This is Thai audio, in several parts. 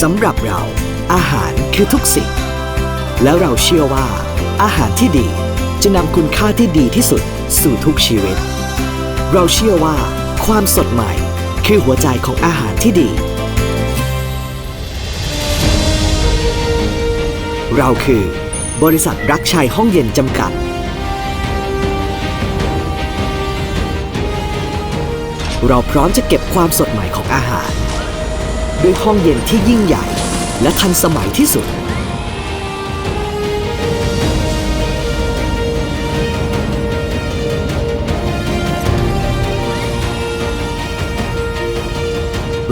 สำหรับเรา อาหารคือทุกสิ่ง แล้วเราเชื่อว่า อาหารที่ดีจะนำคุณค่าที่ดีที่สุดสู่ทุกชีวิต เราเชื่อว่า ความสดใหม่คือหัวใจของอาหารที่ดี เราคือ บริษัทรักชัยห้องเย็นจำกัด เราพร้อมจะเก็บความสดใหม่ของอาหาร ด้วยห้องเย็นที่ยิ่งใหญ่ และทันสมัยที่สุด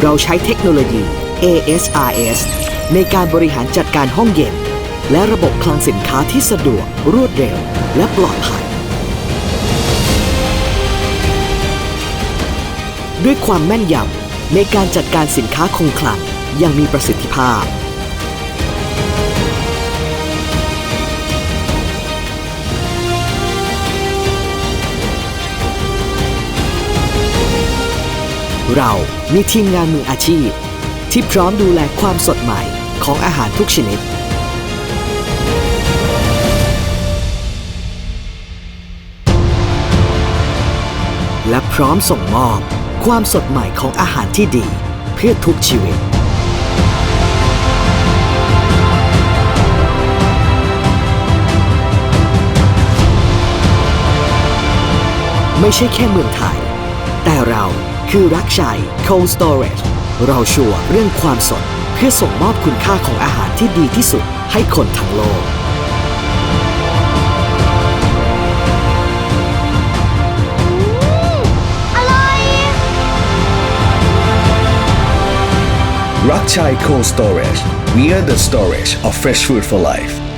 เราใช้เทคโนโลยี ASRS ในการบริหารจัดการห้องเย็น และระบบคลังสินค้าที่สะดวก รวดเร็ว และปลอดภัย ด้วยความแม่นยำ ในการจัดการสินค้าคงคลังอยังมีประสิทธิภาพ เรามีทีมงานมืออาชีพ ที่พร้อมดูแลความสดใหม่ของอาหารทุกชนิดและพร้อมส่งมอบ ความสดใหม่ของอาหารที่ดี เพื่อทุกชีวิต ไม่ใช่แค่เมืองไทย แต่เราคือรักชัย Cold Storage เราชัวร์เรื่องความสดเพื่อส่งมอบคุณค่าของอาหารที่ดีที่สุดให้คนทั้งโลก Rakchai Cold Storage. We are the storage of fresh food for life.